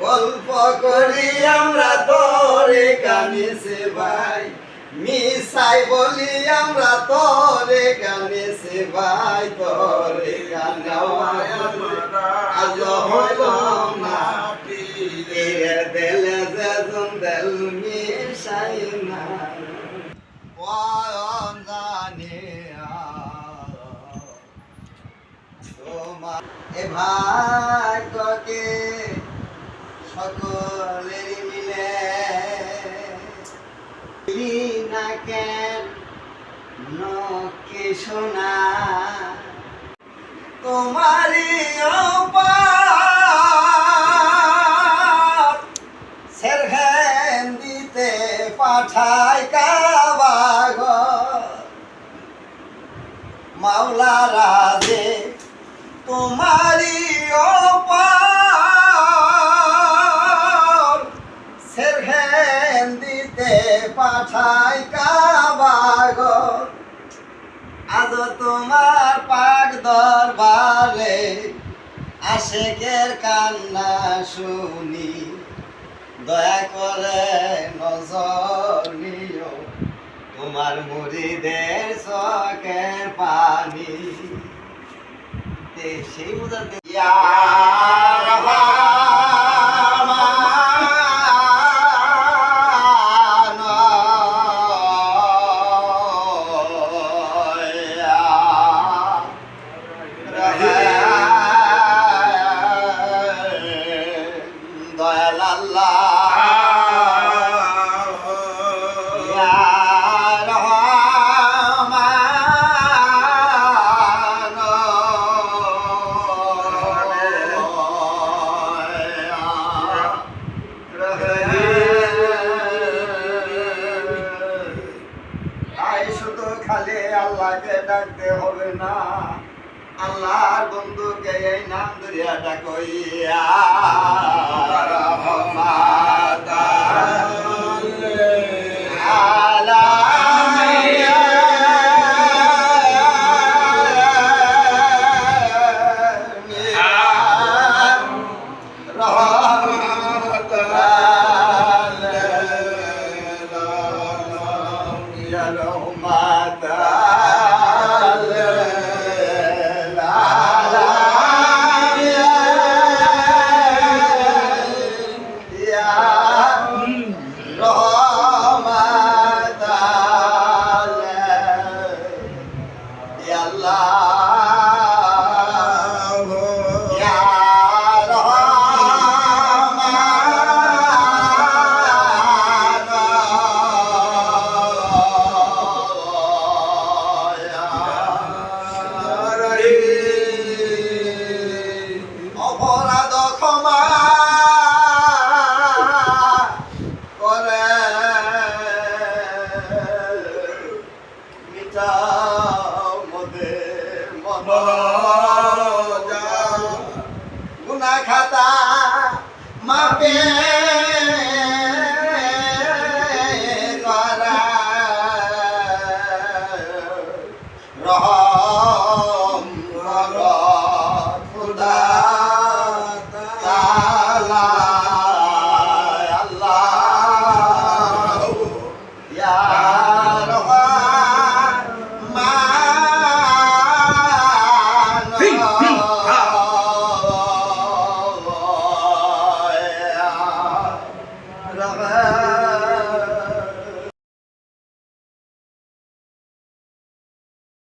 গল্প করি আমরা তোরে কানেছে ভাই। মিসাই বলি আমরা তোরে কানেছে ভাই। তোরে আজ হইল না তীরের দেলে মিশাই না। ওয়ান জানে তোমার। সকলেরই মিলে। না কেন নকে শোনা তোমারই দিতে পাঠায় কাবাগ মাওলা রাজে তোমারই অপার। সেরঘেন দিতে পাঠায় কাবাগ আজ তোমার পাক দরবারে আশেকের কান্না শুনি। দয়া করে নজর নিও তোমার মুড়িদের চকের পানি। সেই বোঝাতে দয়াল আল্লাহ খালি আল্লাহকে ডাকতে হবে না। আল্লাহর বন্ধুকে এই নাম ধরিয়া ডাকইয়া Allah মোদের মন গুনা খাতা মাপে করা